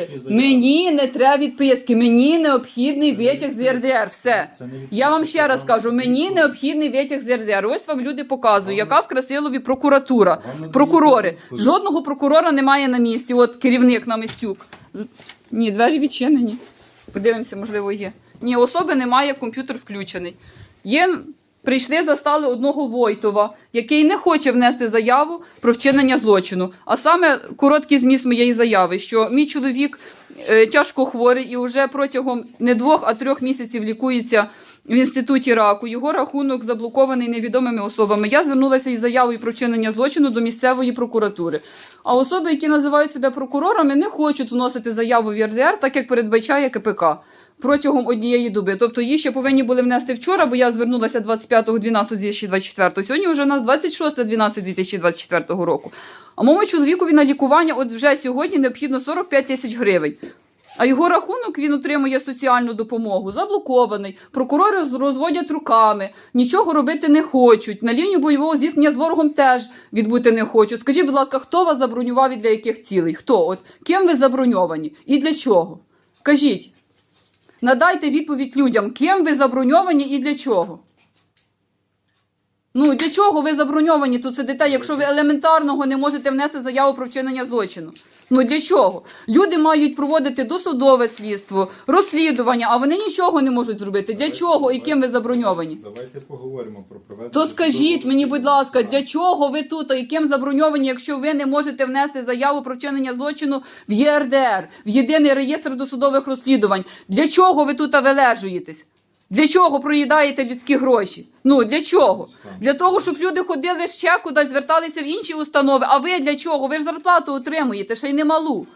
відписки. Мені не треба відписки. Мені необхідний витяг з РДР. Все. Це не Я вам ще раз кажу: мені необхідний витяг з РДР. Ось вам люди показують, яка в Красилові прокуратура. Прокурори. Жодного прокурора немає на місці. От керівник Намистюк. Ні, двері відчинені. Подивимося, можливо, є. Ні, особи немає, комп'ютер включений. Є. Прийшли, застали одного Войтова, який не хоче внести заяву про вчинення злочину. А саме короткий зміст моєї заяви, що мій чоловік е, тяжко хворий і вже протягом не двох, а трьох місяців лікується в інституті раку. Його рахунок заблокований невідомими особами. Я звернулася із заявою про вчинення злочину до місцевої прокуратури. А особи, які називають себе прокурорами, не хочуть вносити заяву в ЄРДР, так як передбачає КПК. Протягом однієї доби. Тобто її ще повинні були внести вчора, бо я звернулася 25.12.2024. Сьогодні вже у нас 26.12.2024 року. А моєму чоловікові на лікування от вже сьогодні необхідно 45 тисяч гривень. А його рахунок він отримує соціальну допомогу, заблокований. Прокурори розводять руками, нічого робити не хочуть. На лінію бойового зіткнення з ворогом теж відбути не хочуть. Скажіть, будь ласка, хто вас забронював і для яких цілей? Хто? От ким ви заброньовані? І для чого? Кажіть, надайте відповідь людям, ким ви заброньовані і для чого? Ну для чого ви заброньовані тут сидите, якщо ви елементарного не можете внести заяву про вчинення злочину? Ну для чого? Люди мають проводити досудове слідство, розслідування, а вони нічого не можуть зробити. Для чого і ким ви заброньовані? Давайте поговоримо про проведення. То скажіть мені, будь ласка, для чого ви тут і ким заброньовані, якщо ви не можете внести заяву про вчинення злочину в ЄРДР, в єдиний реєстр досудових розслідувань? Для чого ви тут вилежуєтесь? Для чого проїдаєте людські гроші? Ну для чого? Для того, щоб люди ходили ще кудись, зверталися в інші установи. А ви для чого? Ви ж зарплату отримуєте, ще й немалу.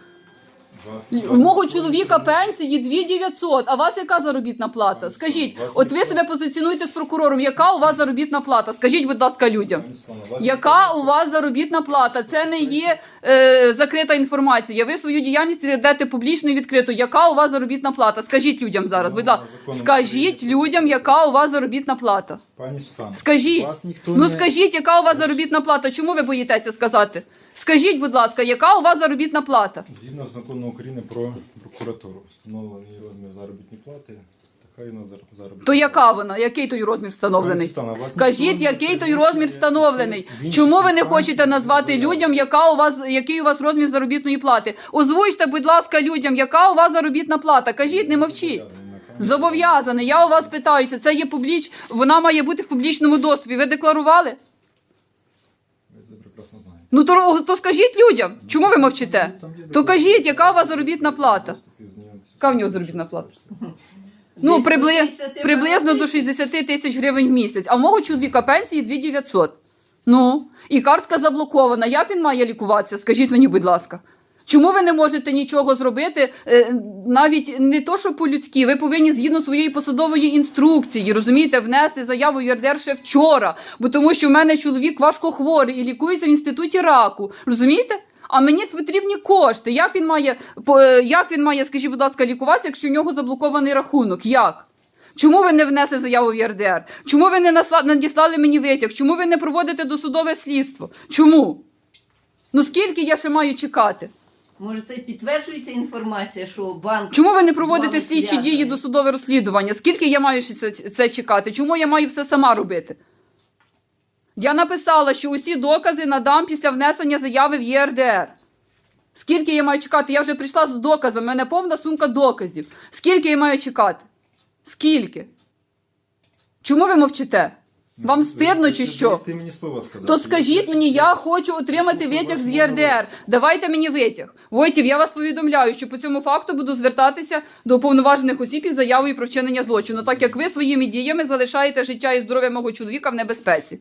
Вас- У вас мого ніхто чоловіка не- пенсії 2900, а у вас яка заробітна плата? Пані Скажіть, Світлана, вас от ви ніхто- себе позиціонуєте з прокурором, яка у вас заробітна плата? Скажіть, будь ласка, людям. Пані Світлана, вас Яка ніхто у вас заробітна плата? Це не є е, закрита інформація. Ви свою діяльність ведете публічно і відкрито. Яка у вас заробітна плата? Скажіть людям зараз, будь ласка. Законом Скажіть людям, яка у вас заробітна плата. Пані Світлана, Скажіть. вас ніхто Ну не- скажіть, яка у вас заробітна плата? Чому ви боїтеся сказати? Скажіть, будь ласка, яка у вас заробітна плата? Згідно з закону України про прокуратуру, встановлений розмір заробітної плати, така і на зар- заробітна То яка вона? Який той розмір Пані встановлений? Світлана, вас Кажіть, не який той розмір встановлений? в Чому ви не інстанції хочете назвати людям, яка у вас який у вас розмір заробітної плати? Озвучте, будь ласка, людям, яка у вас заробітна плата? Кажіть, не мовчіть. Зобов'язаний. Зобов'язаний. Я у вас питаюся. Це є публіч. Вона має бути в публічному доступі. Ви декларували? Ви це прекрасно знаєте. Ну то, то скажіть людям. Чому ви мовчите? Там є То кажіть, яка у вас заробітна плата? Доступів. Яка в нього заробітна плата? Ну, прибли... 60 приблизно до тисяч. 60 тисяч гривень в місяць. А в мого чоловіка пенсії 2900. Ну, і картка заблокована. Як він має лікуватися? Скажіть мені, будь ласка. Чому ви не можете нічого зробити, е, навіть не то, що по-людськи, ви повинні згідно своєї посадової інструкції, розумієте, внести заяву в ЄРДР ще вчора, бо тому що в мене чоловік важко хворий і лікується в інституті раку. Розумієте? А мені потрібні кошти. Як він має, е, як він має, скажіть, будь ласка, лікуватися, якщо у нього заблокований рахунок? Як? Чому ви не внесли заяву в ЄРДР? Чому ви не надіслали мені витяг? Чому ви не проводите досудове слідство? Чому? Ну скільки я ще маю чекати? Може, це підтверджується інформація, що банк. Чому ви не проводите слідчі зв'язаний? дії досудове розслідування? Скільки я маю ще це, це чекати? Чому я маю все сама робити? Я написала, що усі докази надам після внесення заяви в ЄРДР. Скільки я маю чекати? Я вже прийшла з доказами, в мене повна сумка доказів. Скільки я маю чекати? Скільки? Чому ви мовчите? Вам стидно чи що? Ти мені слово сказати. То скажіть мені, я хочу отримати витяг з ЄРДР. Давайте мені витяг. Войтів, я вас повідомляю, що по цьому факту буду звертатися до уповноважених осіб із заявою про вчинення злочину, так як ви своїми діями залишаєте життя і здоров'я мого чоловіка в небезпеці.